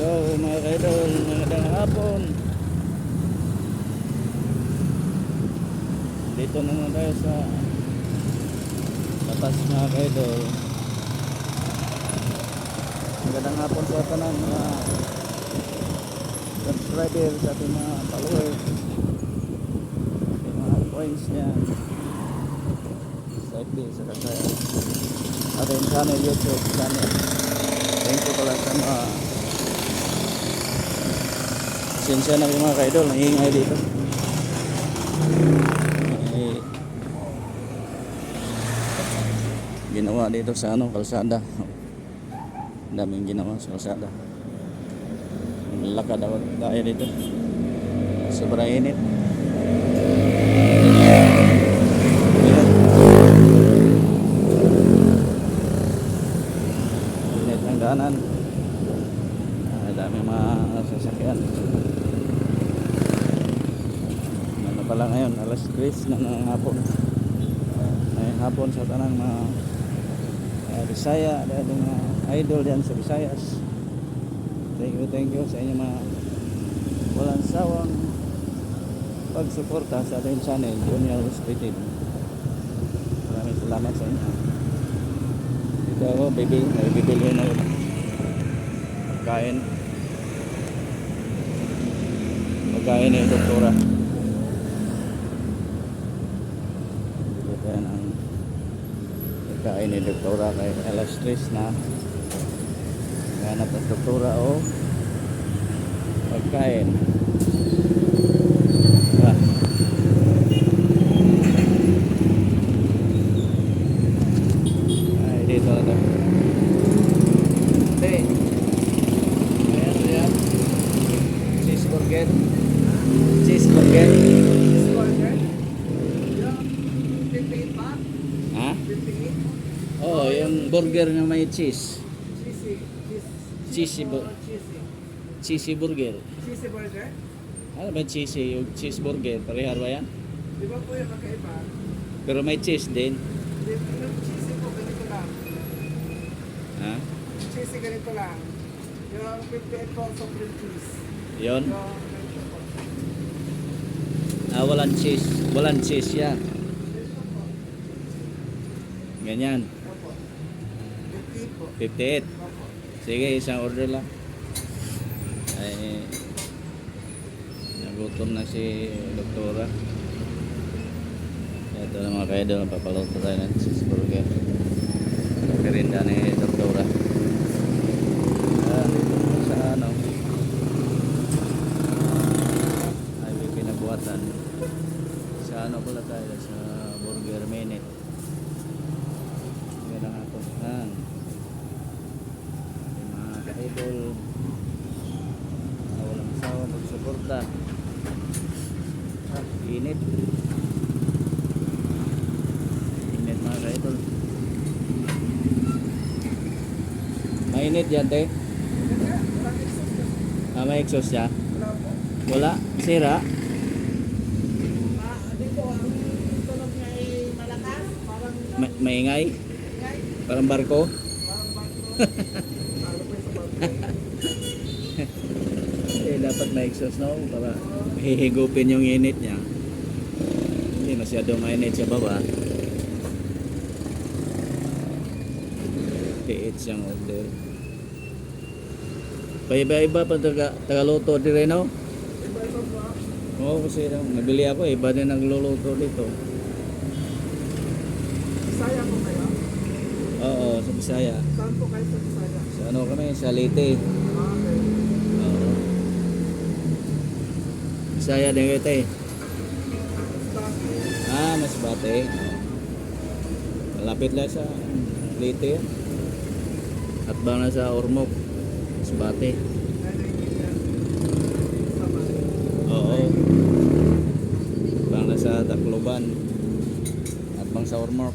So mga kaidol, magandang hapon. Dito naman tayo sa labas mga kaidol. Magandang hapon sa tanan mga subscriber sa ating mga followers. Ating mga points niya. Sa FB, sa kasaya. Ating channel, YouTube channel. Thank you pala sa mga Pasensya na kayo mga kaidol, nangingay dito. Eh, ginawa dito sa ano, kalsada. Daming ginawa sa kalsada. Lakad ako tayo dito. Sobrang. Init ng daanan. Ah, daming mga sasakyan. Ano pala ngayon, alas 3 na ng hapon. Ngayong hapon sa tanang mga uh, Bisaya, dahil mga idol diyan sa Visayas. Thank you, thank you sa inyo mga walang sawang pagsuporta sa ating channel, Junior Hospital. Maraming salamat sa inyo. Dito ako, may bibili na ako. Pagkain. Pagkain ni doktora. Dito tayo ng pagkain ni doktora kay alas 3 na. Ganap ang doktora o pagkain. Ah. Ay, dito na tayo. Hey. Ayan, ayan. Cheeseburger. Cheeseburger. Burger? Yung 58 ba? Ha? 58? Oo, yung burger na may cheese. Cheesy. Cheese. Cheesy bu- or Cheesy. Cheesy burger. Cheesy burger? Ano ba cheesy? Yung cheeseburger. Parehar ba yan? Di ba po yung magkaiba? Pero may cheese din. Di- Yung cheesy po ganito lang. Ha? Cheesy ganito lang. Yung 58 po sobrang cheese. Yon. Yung. Ah, walang cheese. Walang cheese yan. Ganyan. Opo. 50 po. 58. Opo. Sige, isang order lang. Ay, nagutom na si doktora. Ito na mga kaidol, papaluto tayo ng cheeseburger. Karinda ni doktora. Ah, dito po sa ano, ay may pinabuhatan. Sa ano pala tayo, sa Burger Minute. Yan ang ato. Ah. Yung ka-idol na walang sawa magsuporta. Ah, init. Init mga ka-idol. Mainit yan te? Ah, may exhaust siya? Wala? Sira? Ma- maingay? ingay. parang barko? Parang bangko. Lalo po yung sa bangko. Eh dapat may exhaust no para hihigupin yung init niya hindi masyado mainit sa baba tiit siyang order paiba-iba pa taga, tagaluto di rin no? Iba-iba po. ah. oo kasi nabili ako iba din nagluluto dito Bisaya po kayo? Oo sa Bisaya Saan po kayo sa Bisaya? sa ano kami sa Leyte Ah, okay. oo Bisaya din kayo tayo Stasi. Ah, mas bate. Malapit lang sa Leyte. At bang na sa Ormoc. Mas bate. Oo. Bang na sa Tacloban. At bang sa Ormoc.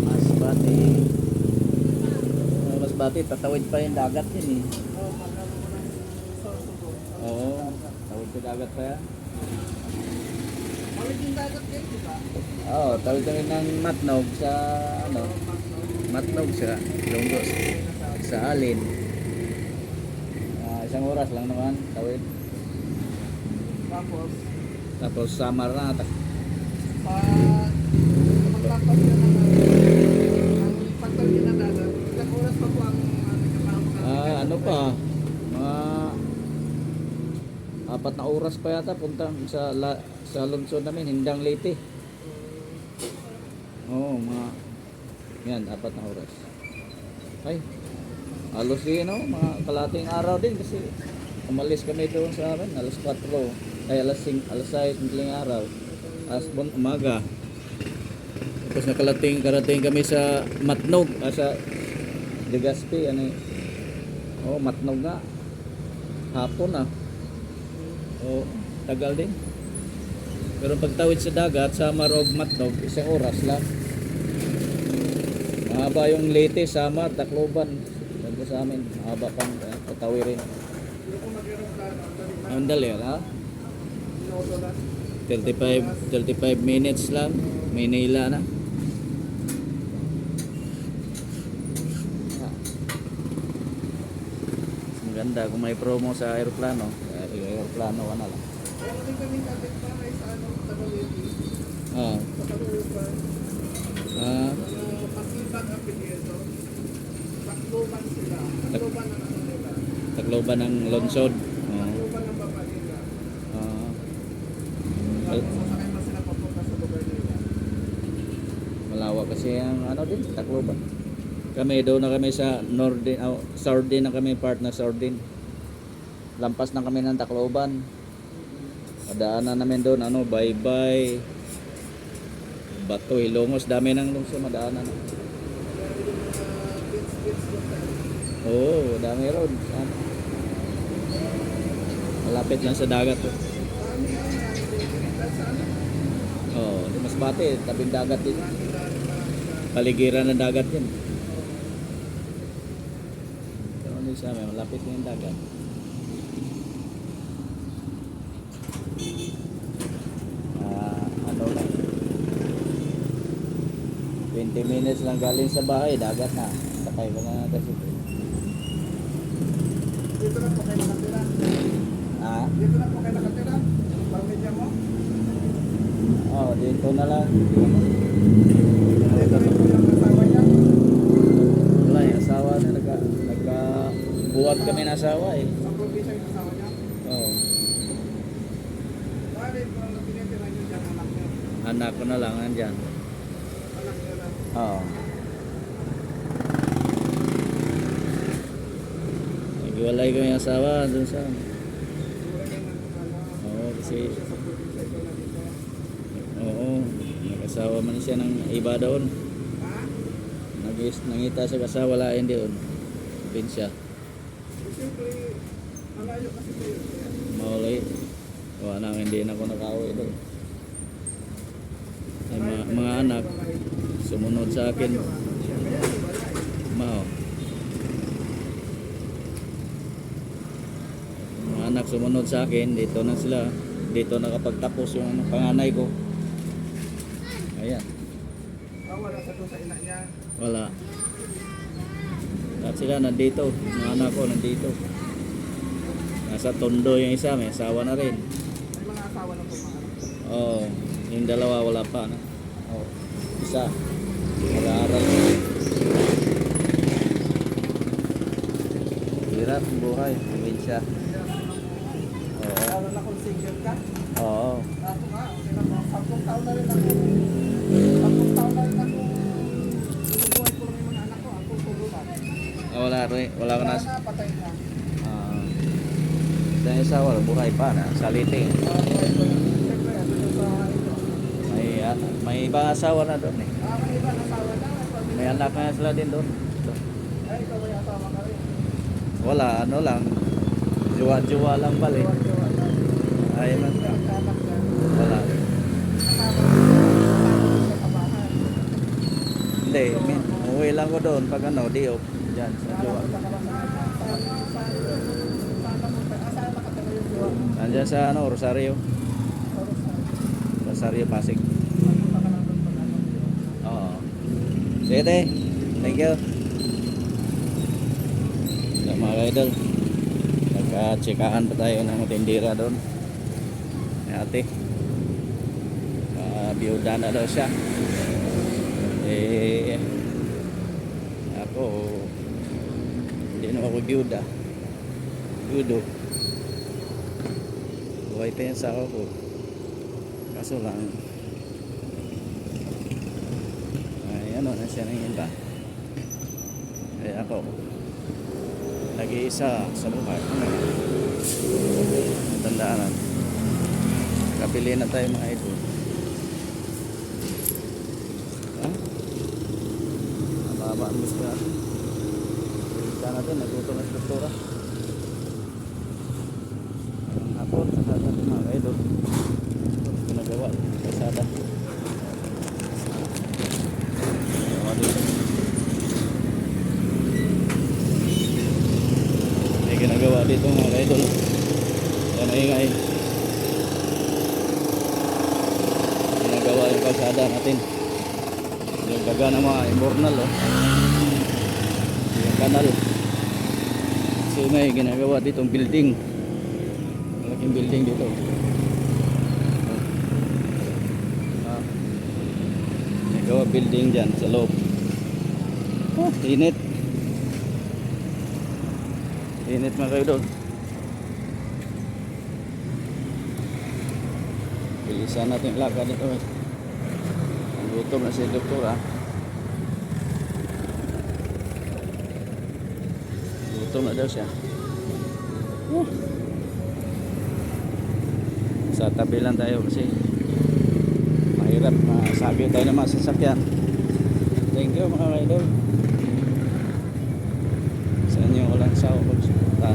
Mas bate. Ah, bate, tatawid pa yung dagat yun eh. Oo, tawid pa dagat pa yan. Balik yung dagat kayo, di ba? Oo, tawid kami ng matnog sa ano, matnog sa Ilonggo. sa Alin. Ah, isang oras lang naman, tawid. Tapos, Tapos Samar na, pa maglapas ka na pagtawid na dagat, ilang oras pa po ang Ah, ano pa? Mga apat na oras pa yata punta sa la, sa lungsod namin, Hindang Leyte. Oo, mga yan, apat na oras. Ay, halos din, no? Mga kalating araw din kasi umalis kami doon sa amin, alas 4, ay alas 5, alas 6, madaling araw. Alas bon, umaga. Tapos nakalating, karating kami sa Matnog, ah, sa Legazpi, ano eh. Oh, Matnog nga. Hapon ah. Oh, tagal din. Pero pagtawid sa dagat, sa Marog Matnog, isang oras lang. Mahaba yung Leyte, Samar, Tacloban. Dito sa amin, mahaba pang uh, patawirin. Ko mag-aeroplano, ang dali dali, ha? minuto na. 35, 35 minutes lang. Maynila na. Maganda kung may promo sa aeroplano. eh, Aeroplano ka na lang. Meron kaming kapit bahay sa ano, Tagaliti, Ah, sa Taluban, ah, ano, Pasibag Apelyedo, Tacloban sila, Tacloban ang ano nila, Tacloban ng Lonsod. Ah, Tacloban ang baba nila. ah. Tapos sasakay pa sila papunta sa lugar nila. malawak kasi ang ano din, Tacloban. Kami doon na kami sa Nordin, oh, Sardin na kami partner Sardin. Lampas na kami ng Tacloban. Madaanan namin doon, ano, bye-bye. Bato, Ilongos, dami ng lungsod madaanan. Oo, dami road. Ano? Malapit lang sa dagat. Oh. Oo, di mas bate, tabing dagat din. na na. Paligiran ng dagat din. Pero ano sa amin, malapit na yung dagat. Ah, ano lang. 20 minutes lang galing sa bahay, dagat na. Sakay ka na kasi. Dito na po kayo nakatira. Ah, Dito na po kayo nakatira. Pamilya mo. oh, dito na lang. Dito asawa niya. Wala, yung asawa na nagka buwag kami na asawa eh. Oh, dyan anak ko na lang na. Oo. Naghiwalay yung asawa dun sa... Oo, kasi... Oo, nag-asawa man siya ng iba doon. Ha? Nag nangita siya kasawa lain doon. Pin siya. Eh, Siyempre, malayo kasi kayo. Maulay. Wala na, hindi na ako nakauwi doon. Ay, mga, mga anak, sumunod sa akin. Mao. Mga anak sumunod sa akin, dito na sila. Dito nakapagtapos yung ano, panganay ko. Ayan, Ah, wala sa doon sa ina niya. wala. At sila nandito, mga anak ko nandito. Nasa tondo yung isa, may asawa na rin. May mga asawa na po mga anak. Oo, yung dalawa wala pa. No? Oh, isa, nag-aaral. Hirap ang buhay, probinsya. Oo. Lalo na kung single ka. Oo. Ako nga, po. Sampung taon na rin ako. Wala rin, wala ka na. Wala na, patay na. Ah, dahil sa wala, buhay pa na, sa ito. May, ah, may ibang asawa na doon eh. Ah, may iba asawa na. may anak na sila din doon. Ay, ikaw may asawa ka rin. Wala, ano lang. Juwa-juwa lang pala eh. Na. Ayun lang. Anak na. Wala. Hindi, umuwi lang ko doon pag ano, di off. Diyan, sa jowa? Nandiyan sa ano, Rosario. Sa Rosario. Pasig. Oo. Sige, te. Thank you. mga idol. Nagka-checkaan pa tayo ng tindira doon. Ate. Uh, biyuda daw siya. Eh, ako, biyuda. Biyudo. Buhay pa yan sa ako ko. Kaso lang, ay ano na siya ng iba. Eh ako, nag-iisa sa buhay. Tandaan Kapili na tayo mga idol. Ha? Ang gusto natin. Natin, nagutom na sa doktora. Ang hapon, sa natin mga idol. Ginagawa, kasada. Ginagawa dito. May ginagawa dito mga idol. Yan ang ingay. Ginagawa yung kalsada natin. Yung baga ng mga imbornal oh. Yung kanal. So may ginagawa dito building. Malaking building dito. Ah. Ginagawa building dyan sa loob. Oh, init. Init mga kayo doon. Bilisan natin lakad nito. eh. Ang gutom na si doktor ah. Gutom na daw siya. Uh. Sa tabi lang tayo kasi mahirap masabi tayo ng mga sasakyan. Thank you mga idol. Sa inyo walang sawa pagsuporta.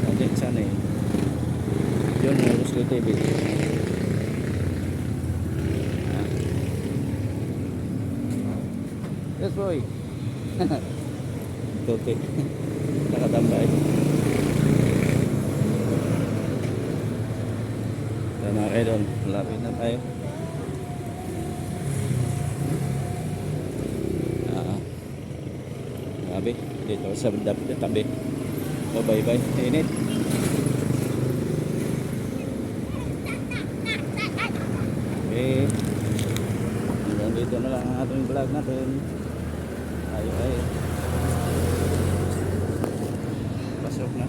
Sa din sana eh. Yun Ruslo TV. Yes boy. Tuti. Nakatambay. Ito mga kaidol, lapit na tayo. Ah. Grabe, dito sa tabi. tabi. Oh, bye bye. Init. Okay. Hanggang dito na lang ang ating vlog natin. Tayo ay pasok na